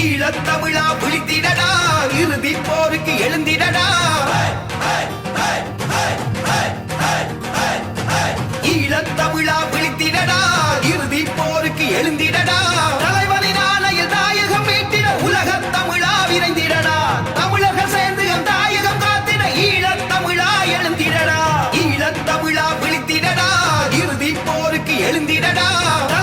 ஈழத்தமிழா விழித்திடடா இறுதி போருக்கு எழுந்திடடா. ஈழத்தமிழா விழித்திடடா இறுதி போருக்கு எழுந்திடடா. எழுந்திடடா.